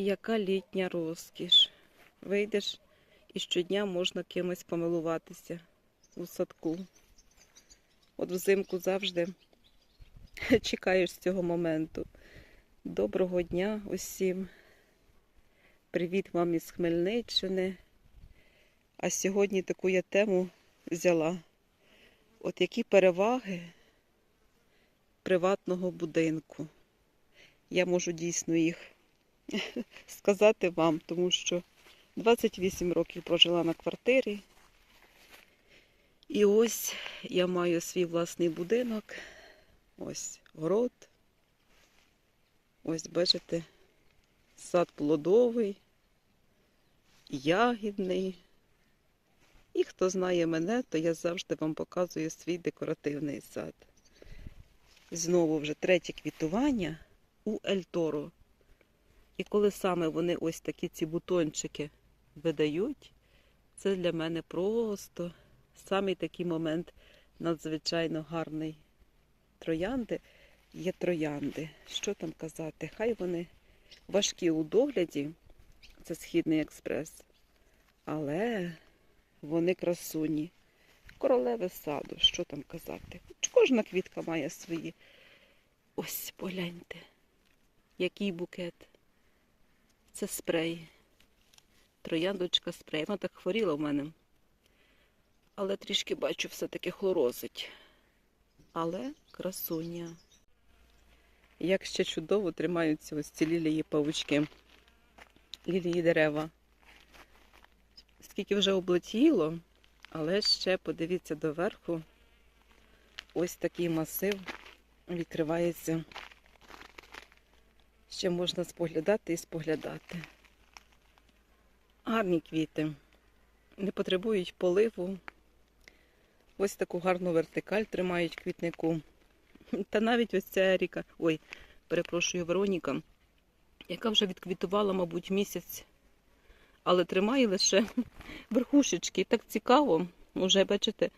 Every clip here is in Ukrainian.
Яка літня розкіш. Вийдеш і щодня можна кимось помилуватися у садку. От взимку завжди чекаєш цього моменту. Доброго дня усім. Привіт вам із Хмельниччини. А сьогодні таку я тему взяла. От які переваги приватного будинку. Я можу дійсно їх сказати вам, тому що 28 років прожила на квартирі. І ось я маю свій власний будинок. Ось город. Ось бачите, сад плодовий, ягідний. І хто знає мене, то я завжди вам показую свій декоративний сад. Знову вже третє квітування у Ельторо. І коли саме вони ось такі ці бутончики видають, це для мене просто самий такий момент надзвичайно гарний. Троянди є троянди. Що там казати? Хай вони важкі у догляді, це східний експрес, але вони красуні. Королеви саду, що там казати? Кожна квітка має свої. Ось погляньте, який букет. Це спрей. Трояндочка спрей. Вона так хворіла в мене. Але трішки бачу, все-таки хлорозить. Але красуня. Як ще чудово тримаються ось ці лілії павучки. Лілії дерева. Скільки вже облетіло, але ще подивіться доверху. Ось такий масив відкривається. Ще можна споглядати і споглядати. Гарні квіти. Не потребують поливу. Ось таку гарну вертикаль тримають квітнику. Та навіть ось ця Еріка, ой, перепрошую, Вероніка, яка вже відквітувала, мабуть, місяць, але тримає лише верхушечки. І так цікаво, вже, бачите,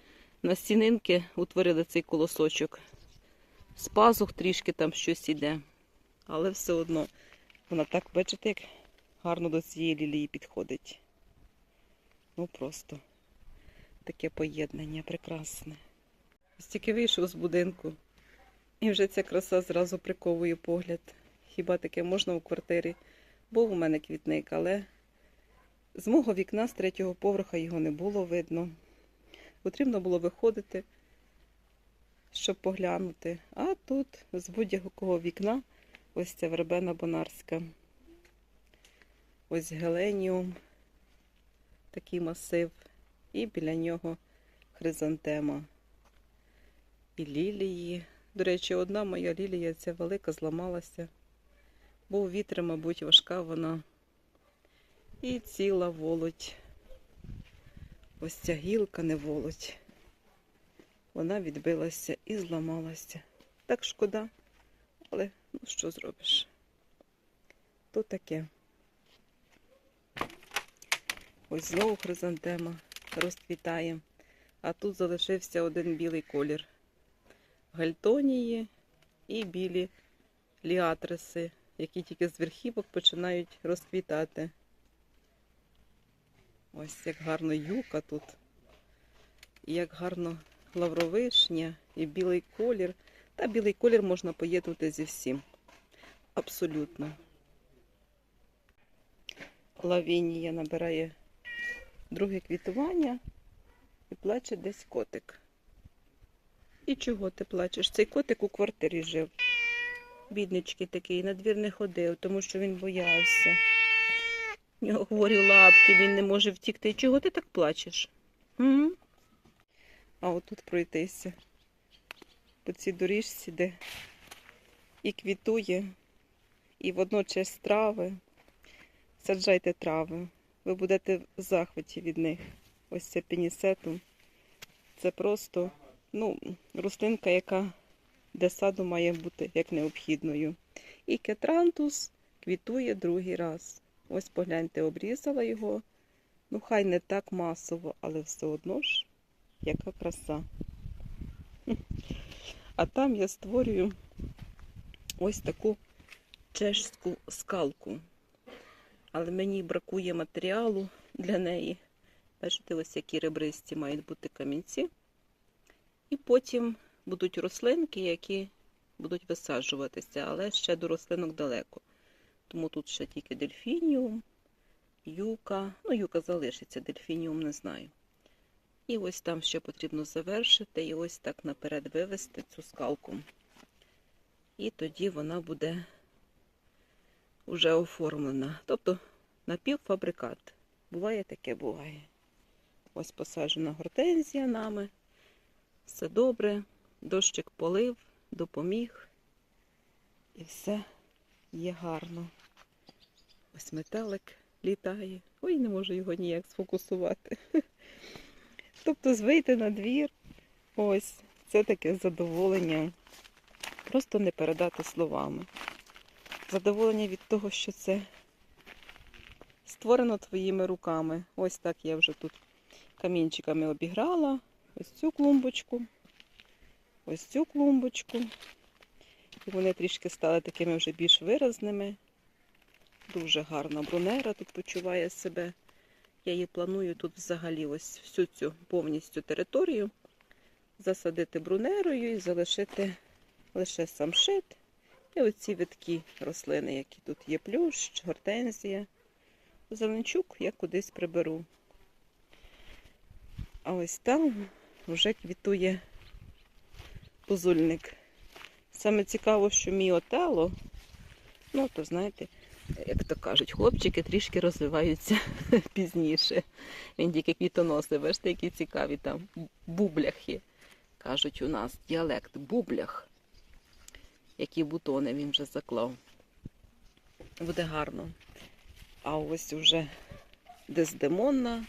на стінинки утворили цей колосочок. З пазух трішки там щось іде. Але все одно вона так, бачите, як гарно до цієї лілії підходить. Ну просто таке поєднання прекрасне. Ось тільки вийшов з будинку, і вже ця краса зразу приковує погляд. Хіба таке можна у квартирі? Був у мене квітник, але з мого вікна, з третього поверха, його не було видно. Потрібно було виходити, щоб поглянути. А тут з будь-якого вікна ось ця вербена бонарська. Ось геленіум, такий масив, і біля нього хризантема. І лілії. До речі, одна моя лілія, ця велика, зламалася. Був вітер, мабуть, важка вона. І ціла волоть. Ось ця гілка не волоть. Вона відбилася і зламалася. Так шкода, але ну що зробиш? То таке. Ось знову хризантема розквітає. А тут залишився один білий колір. Гальтонії і білі ліатриси, які тільки з верхівок починають розквітати. Ось як гарно юка тут. І як гарно лавровишня і білий колір. Та білий колір можна поєднувати зі всім. Абсолютно. Лавінія набирає друге квітування і плаче десь котик. І чого ти плачеш? Цей котик у квартирі жив. Біднички такий, на двір не ходив, тому що він боявся. У нього хворі лапки, він не може втікти. Чого ти так плачеш? М? А отут пройтися. По цій доріжці, де і квітує, і водночас трави. Саджайте трави. Ви будете в захваті від них. Ось це пінісетум. Це просто ну, рослинка, яка для саду має бути як необхідною. І кетрантус квітує другий раз. Ось погляньте, обрізала його. Ну, хай не так масово, але все одно ж, яка краса. А там я створюю ось таку чешську скалку. Але мені бракує матеріалу для неї. Бачите, ось які ребристі мають бути камінці. І потім будуть рослинки, які будуть висаджуватися, але ще до рослинок далеко. Тому тут ще тільки дельфініум, юка. Ну, юка залишиться, дельфініум не знаю. І ось там ще потрібно завершити, і ось так наперед вивести цю скалку. І тоді вона буде вже оформлена. Тобто напівфабрикат. Буває таке, буває. Ось посаджена гортензія нами. Все добре. Дощик полив, допоміг. І все є гарно. Ось метелик літає. Ой, не можу його ніяк сфокусувати. Тобто вийти на двір, ось, це таке задоволення. Просто не передати словами. Задоволення від того, що це створено твоїми руками. Ось так я вже тут камінчиками обіграла. Ось цю клумбочку, ось цю клумбочку. І вони трішки стали такими вже більш виразними. Дуже гарна брунера тут почуває себе. Я її планую тут взагалі ось всю цю повністю територію засадити брунерою і залишити лише самшит. І оці видкі рослини, які тут є, плющ, гортензія. Зеленчук я кудись приберу. А ось там вже квітує позульник. Саме цікаво, що мій отело, ну, то знаєте, як то кажуть, хлопчики трішки розвиваються пізніше. Він тільки квітоноси, бачите, які цікаві там бубляхи. Кажуть у нас діалект бублях. Які бутони він вже заклав. Буде гарно. А ось уже дездемонна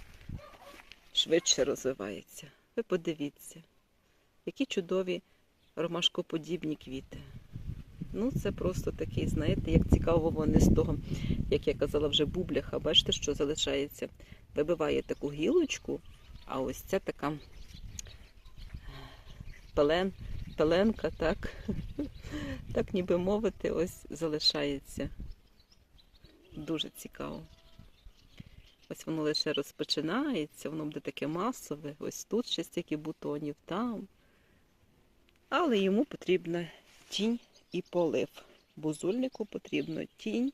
швидше розвивається. Ви подивіться, які чудові ромашкоподібні квіти. Ну, це просто такий, знаєте, як цікаво вони з того, як я казала, вже бубляха. Бачите, що залишається? Вибиває таку гілочку, а ось ця така пелен, пеленка, так, так ніби мовити, ось залишається. Дуже цікаво. Ось воно лише розпочинається, воно буде таке масове. Ось тут ще стільки бутонів, там. Але йому потрібна тінь і полив. Бузульнику потрібно тінь.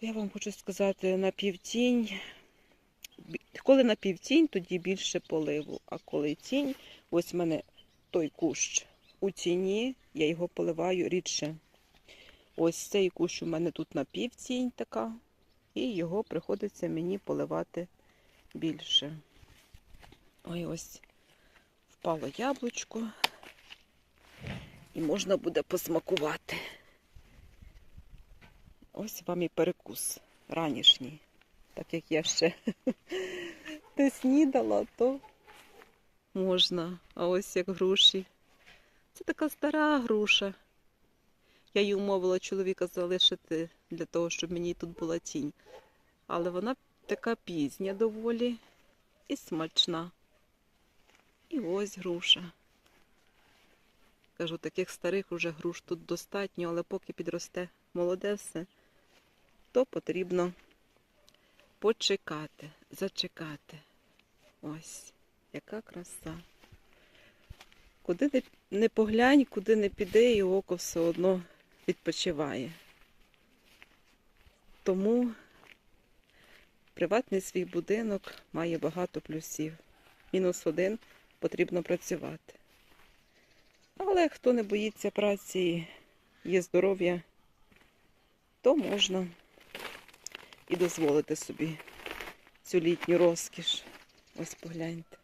Я вам хочу сказати, на півтінь. Коли на півтінь, тоді більше поливу. А коли тінь, ось в мене той кущ у тіні, я його поливаю рідше. Ось цей кущ у мене тут на півтінь така, і його приходиться мені поливати більше. Ой, ось впало яблучко і можна буде посмакувати. Ось вам і перекус ранішній. Так як я ще не снідала, то можна. А ось як груші. Це така стара груша. Я її умовила чоловіка залишити для того, щоб мені тут була тінь. Але вона така пізня доволі і смачна. І ось груша. Кажу, таких старих уже груш тут достатньо, але поки підросте молоде все, то потрібно почекати, зачекати. Ось, яка краса. Куди не, не поглянь, куди не піде, і око все одно відпочиває. Тому приватний свій будинок має багато плюсів. Мінус один потрібно працювати. Але хто не боїться праці, є здоров'я, то можна і дозволити собі цю літню розкіш. Ось погляньте,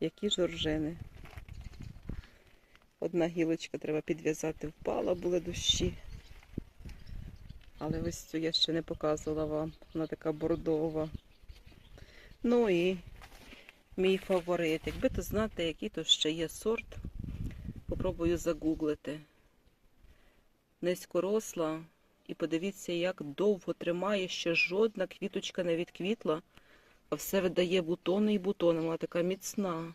які жоржини. Одна гілочка треба підв'язати, впала, були дощі. Але ось цю я ще не показувала вам. Вона така бордова. Ну і мій фаворит. Якби то знати, який то ще є сорт, попробую загуглити. Низькоросла. І подивіться, як довго тримає, ще жодна квіточка не відквітла, а все видає бутони і бутони. Вона така міцна.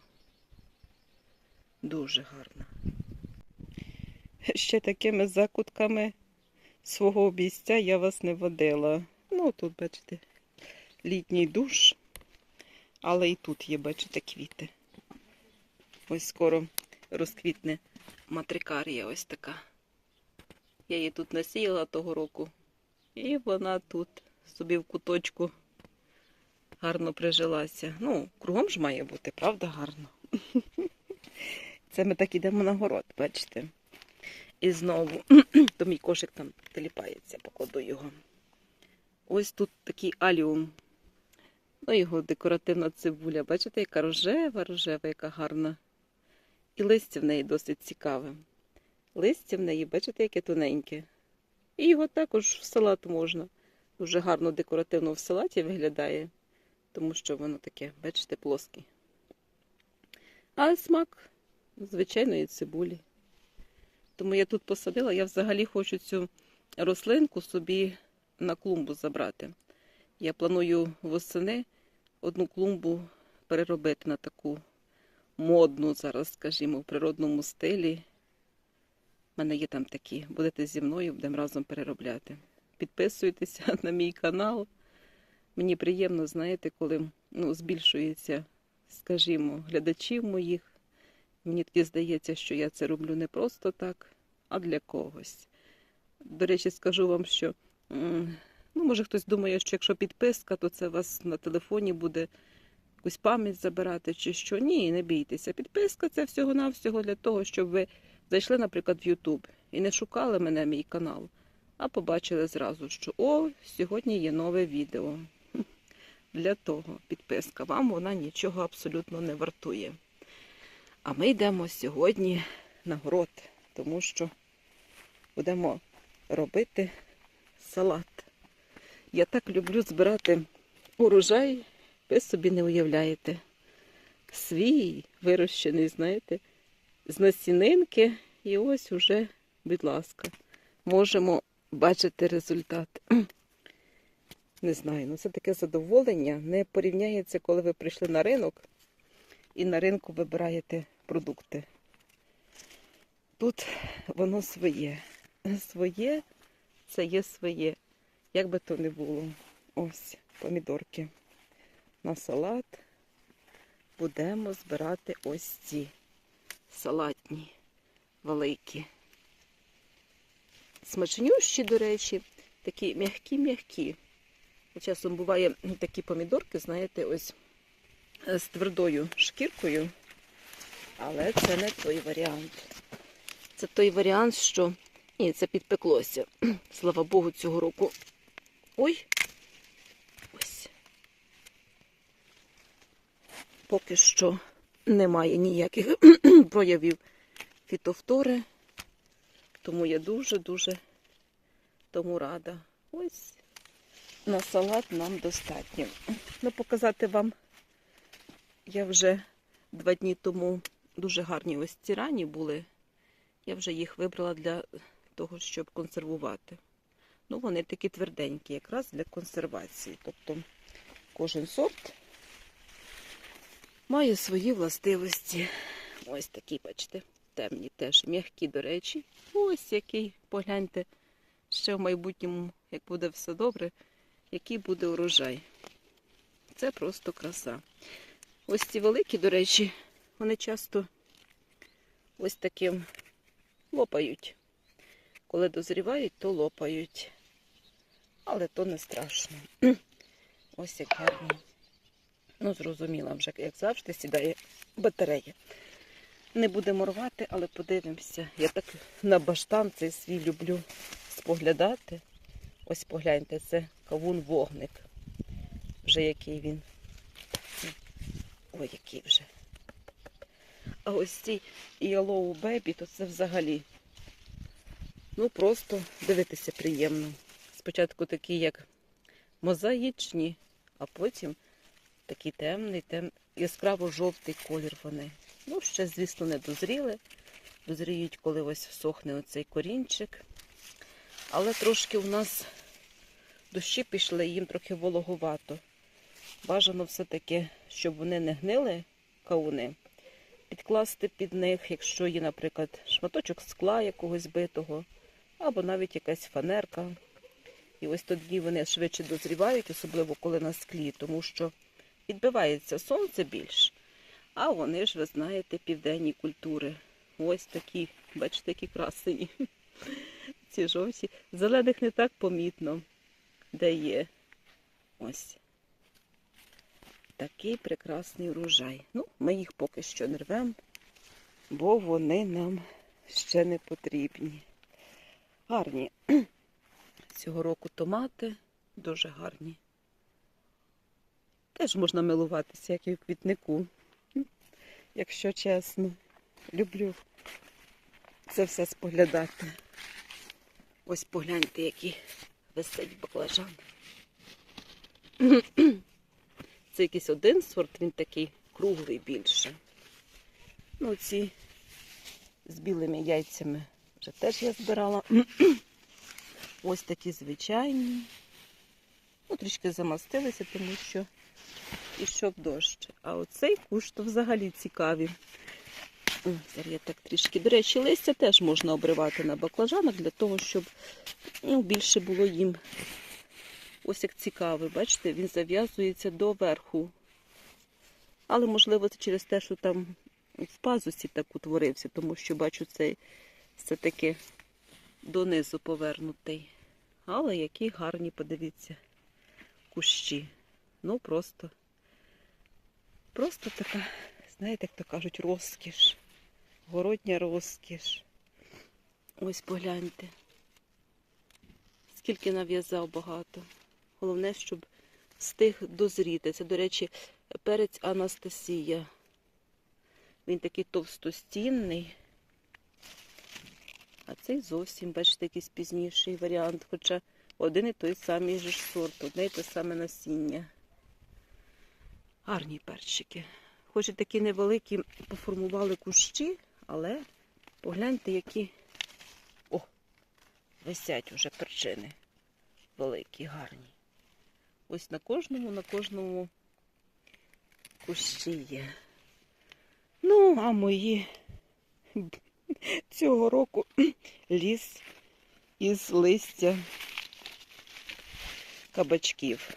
Дуже гарна. Ще такими закутками свого обійстя я вас не водила. Ну, тут, бачите, літній душ, але і тут є, бачите, квіти. Ось скоро розквітне матрикарія ось така. Я її тут насіяла того року. І вона тут собі в куточку гарно прижилася. Ну, кругом ж має бути, правда, гарно. Це ми так ідемо на город, бачите. І знову, то мій кошик там теліпається, покладу його. Ось тут такий аліум. Ну, його декоративна цибуля. Бачите, яка рожева, рожева, яка гарна. І листя в неї досить цікаве. Листя в неї, бачите, яке тоненьке. І його також в салат можна. Дуже гарно декоративно в салаті виглядає, тому що воно таке, бачите, плоске. Але смак звичайної цибулі. Тому я тут посадила, я взагалі хочу цю рослинку собі на клумбу забрати. Я планую восени одну клумбу переробити на таку модну зараз, скажімо, в природному стилі. У мене є там такі. Будете зі мною, будемо разом переробляти. Підписуйтеся на мій канал. Мені приємно, знаєте, коли ну, збільшується, скажімо, глядачів моїх. Мені тоді здається, що я це роблю не просто так, а для когось. До речі, скажу вам, що ну, може хтось думає, що якщо підписка, то це у вас на телефоні буде якусь пам'ять забирати чи що. Ні, не бійтеся. Підписка це всього-навсього для того, щоб ви зайшли, наприклад, в YouTube і не шукали мене, мій канал, а побачили зразу, що о, сьогодні є нове відео. Для того підписка. Вам вона нічого абсолютно не вартує. А ми йдемо сьогодні на город, тому що будемо робити салат. Я так люблю збирати урожай, ви собі не уявляєте. Свій вирощений, знаєте, з насінинки. І ось уже, будь ласка, можемо бачити результат. Не знаю, ну це таке задоволення. Не порівняється, коли ви прийшли на ринок і на ринку вибираєте продукти. Тут воно своє. Своє це є своє. Як би то не було. Ось помідорки. На салат будемо збирати ось ці салатні, великі. Смачнющі, до речі, такі м'які-м'які. Часом буває такі помідорки, знаєте, ось з твердою шкіркою. Але це не той варіант. Це той варіант, що. Ні, це підпеклося. Слава Богу, цього року. Ой. Ось. Поки що немає ніяких проявів фітофтори. Тому я дуже-дуже тому рада. Ось на салат нам достатньо. Ну, показати вам я вже два дні тому дуже гарні ось ці рані були. Я вже їх вибрала для того, щоб консервувати. Ну, вони такі тверденькі, якраз для консервації. Тобто кожен сорт має свої властивості. Ось такі, бачите, темні теж, м'які, до речі. Ось який, погляньте, ще в майбутньому, як буде все добре, який буде урожай. Це просто краса. Ось ці великі, до речі, вони часто ось таким лопають. Коли дозрівають, то лопають. Але то не страшно. Ось як гарно. Ну, зрозуміла вже, як завжди, сідає батарея. Не будемо рвати, але подивимося. Я так на баштан цей свій люблю споглядати. Ось погляньте, це кавун вогник. Вже який він. Ой, який вже. А ось ці Yellow Baby, то це взагалі. Ну, просто дивитися приємно. Спочатку такі, як мозаїчні, а потім такий темний, тем... яскраво-жовтий колір вони. Ну, ще, звісно, не дозріли. Дозріють, коли ось всохне оцей корінчик. Але трошки у нас дощі пішли, їм трохи вологувато. Бажано все-таки, щоб вони не гнили кауни, підкласти під них, якщо є, наприклад, шматочок скла якогось битого, або навіть якась фанерка. І ось тоді вони швидше дозрівають, особливо коли на склі, тому що відбивається сонце більш. А вони ж, ви знаєте, південні культури. Ось такі, бачите, які красені. Ці жовті. Зелених не так помітно, де є. Ось. Такий прекрасний урожай. Ну, ми їх поки що не рвемо, бо вони нам ще не потрібні. Гарні. Цього року томати дуже гарні. Теж можна милуватися, як і в квітнику. Якщо чесно, люблю це все споглядати. Ось погляньте, які висить баклажан. Це якийсь один сорт, він такий круглий більше. Ну, ці з білими яйцями вже теж я збирала. Ось такі звичайні. Ну, трішки замастилися, тому що ішов дощ. А оцей куш то взагалі цікаві. О, Зараз я так трішки. До речі, листя теж можна обривати на баклажанах для того, щоб ну, більше було їм. Ось як цікавий, бачите, він зав'язується до верху. Але, можливо, це через те, що там в пазусі так утворився, тому що бачу цей все-таки донизу повернутий. Але які гарні, подивіться, кущі. Ну, просто, просто така, знаєте, як то кажуть, розкіш. Городня розкіш. Ось погляньте. Скільки нав'язав багато. Головне, щоб встиг дозріти. Це, до речі, перець Анастасія. Він такий товстостінний. А цей зовсім, бачите, якийсь пізніший варіант. Хоча один і той самий же сорт, одне і те саме насіння. Гарні перчики. Хоч і такі невеликі поформували кущі, але погляньте, які о, висять уже перчини. Великі, гарні. Ось на кожному, на кожному кущі є. Ну, а мої цього року ліс із листя кабачків.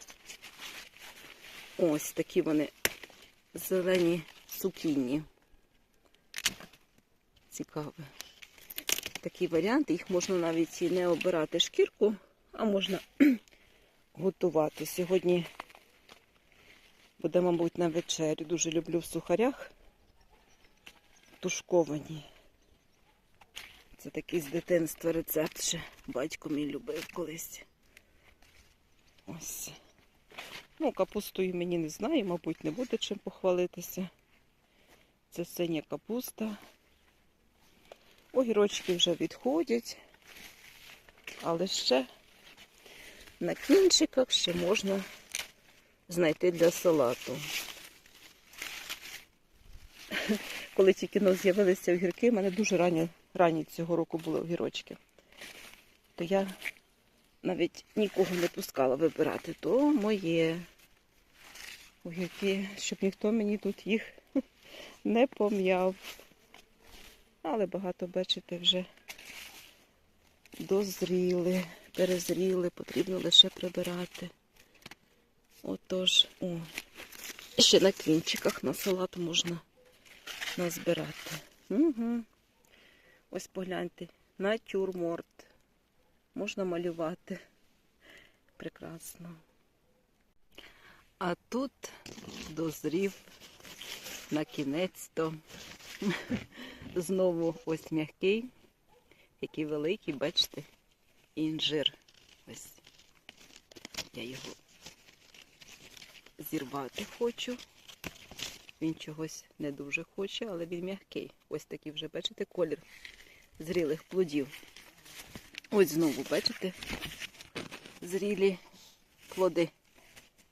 Ось такі вони зелені сукінні. Цікаве. Такий варіант, їх можна навіть і не обирати шкірку, а можна готувати. Сьогодні буде, мабуть, на вечерю. Дуже люблю в сухарях тушковані. Це такий з дитинства рецепт ще батько мій любив колись. Ось. Ну, капустою мені не знаю, мабуть, не буде чим похвалитися. Це синя капуста. Огірочки вже відходять, але ще на кінчиках ще можна знайти для салату. Коли тільки но з'явилися огірки, в мене дуже ранні, ранні цього року були огірочки. То я навіть нікого не пускала вибирати. То моє огірки, щоб ніхто мені тут їх не пом'яв. Але багато, бачите, вже дозріли, перезріли, потрібно лише прибирати. Отож, о, ще на кінчиках на салат можна назбирати. Угу. Ось погляньте, натюрморт. Можна малювати. Прекрасно. А тут дозрів на кінець-то знову ось м'який, який великий, бачите, інжир. Ось я його зірвати хочу. Він чогось не дуже хоче, але він м'який. Ось такий вже, бачите, колір зрілих плодів. Ось знову, бачите, зрілі плоди.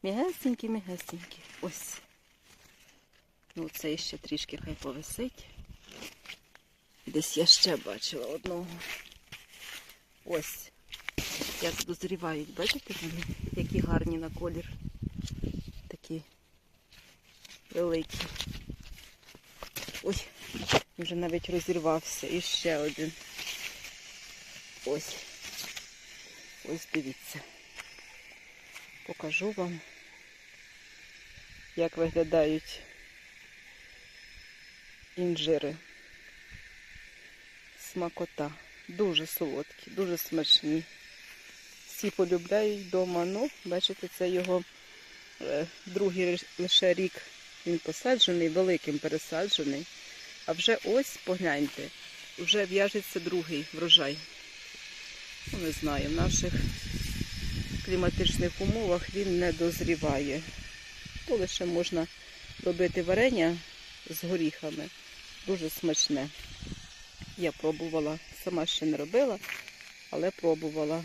Мігесенькі, мігесенькі. Ось. Ну, цей ще трішки хай повисить. Десь я ще бачила одного. Ось. Як дозрівають, бачите вони, які гарні на колір. Такі великі. Ой, вже навіть розірвався. І ще один. Ось. Ось дивіться. Покажу вам, як виглядають інжири. Смакота. Дуже солодкі, дуже смачні. Всі полюбляють вдома. Ну, бачите, це його е, другий лише рік він посаджений, великим пересаджений. А вже ось погляньте, вже в'яжеться другий врожай. Ну, не знаю, в наших кліматичних умовах він не дозріває. То лише можна робити варення з горіхами. Дуже смачне. Я пробувала, сама ще не робила, але пробувала.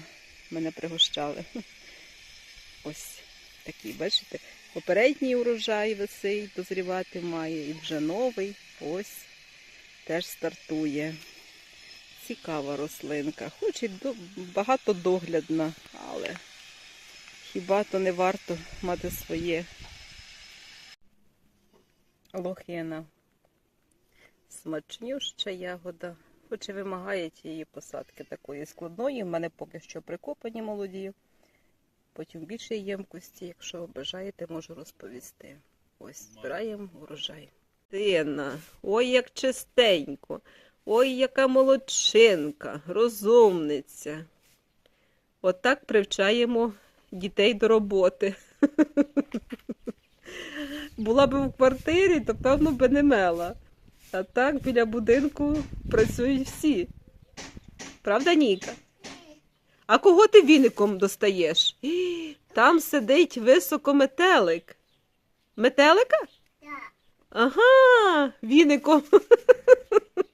Мене пригощали. Ось такий, бачите, попередній урожай висить, дозрівати має, і вже новий. Ось теж стартує. Цікава рослинка. Хоч і багато доглядна, але хіба то не варто мати своє. Лохина. Смачнюща ягода. Хоч і вимагає тієї посадки такої складної. У мене поки що прикопані молоді. Потім в більшій ємкості, якщо бажаєте, можу розповісти. Ось збираємо урожай. Тина, ой, як чистенько, ой, яка молодчинка, розумниця. Отак привчаємо дітей до роботи. Була б в квартирі, то певно би не мела. А так біля будинку працюють всі. Правда, Ніка? А кого ти віником достаєш? Там сидить високо метелик. Метелика? Ага, віником.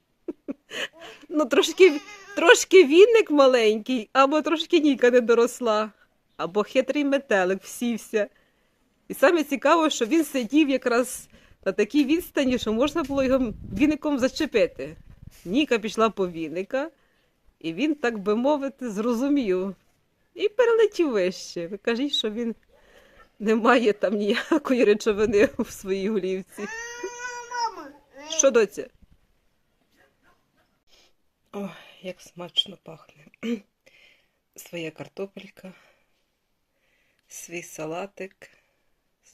Ну, трошки, трошки віник маленький, або трошки Ніка не доросла, або хитрий метелик всівся. І саме цікаво, що він сидів якраз на такій відстані, що можна було його віником зачепити. Ніка пішла по віника, і він, так би мовити, зрозумів. І перелетів вище. Ви кажіть, що він не має там ніякої речовини в своїй голівці. Що доця? Ой, як смачно пахне. Своя картопелька, свій салатик з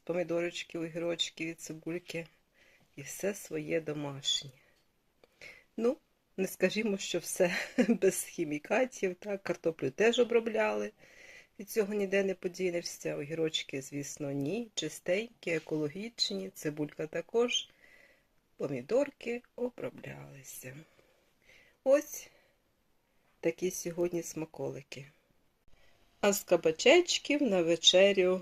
огірочків і цибульки. І все своє домашнє. Ну, не скажімо, що все без хімікатів. Так, картоплю теж обробляли. Від цього ніде не подінешся. Огірочки, звісно, ні. Чистенькі, екологічні, цибулька також. Помідорки оброблялися. Ось такі сьогодні смаколики. А з кабачечків на вечерю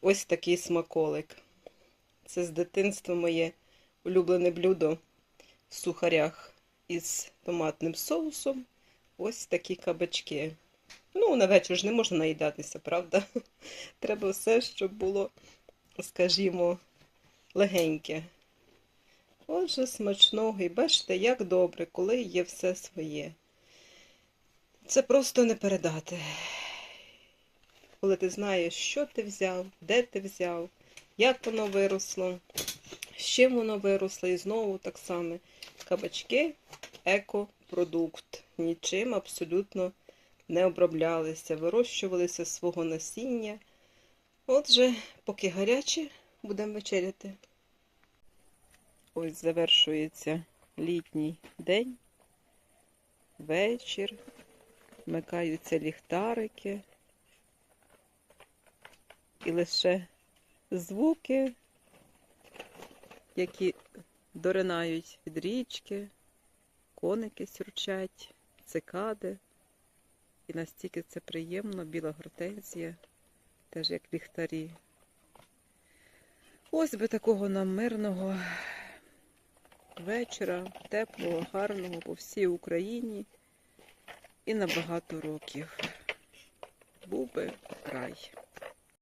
ось такий смаколик. Це з дитинства моє улюблене блюдо в сухарях із томатним соусом. Ось такі кабачки. Ну, на вечір ж не можна наїдатися, правда? Треба все, щоб було, скажімо, легеньке. Отже, смачного. І бачите, як добре, коли є все своє. Це просто не передати. Коли ти знаєш, що ти взяв, де ти взяв, як воно виросло, з чим воно виросло, і знову так само. Кабачки екопродукт. Нічим абсолютно не оброблялися, вирощувалися з свого насіння. Отже, поки гарячі, будемо вечеряти. Ось завершується літній день, вечір, вмикаються ліхтарики, і лише звуки, які доринають від річки, коники сюрчать, цикади. І настільки це приємно, біла гортензія, теж як ліхтарі. Ось би такого нам мирного вечора, теплого, гарного по всій Україні і на багато років. Був би рай.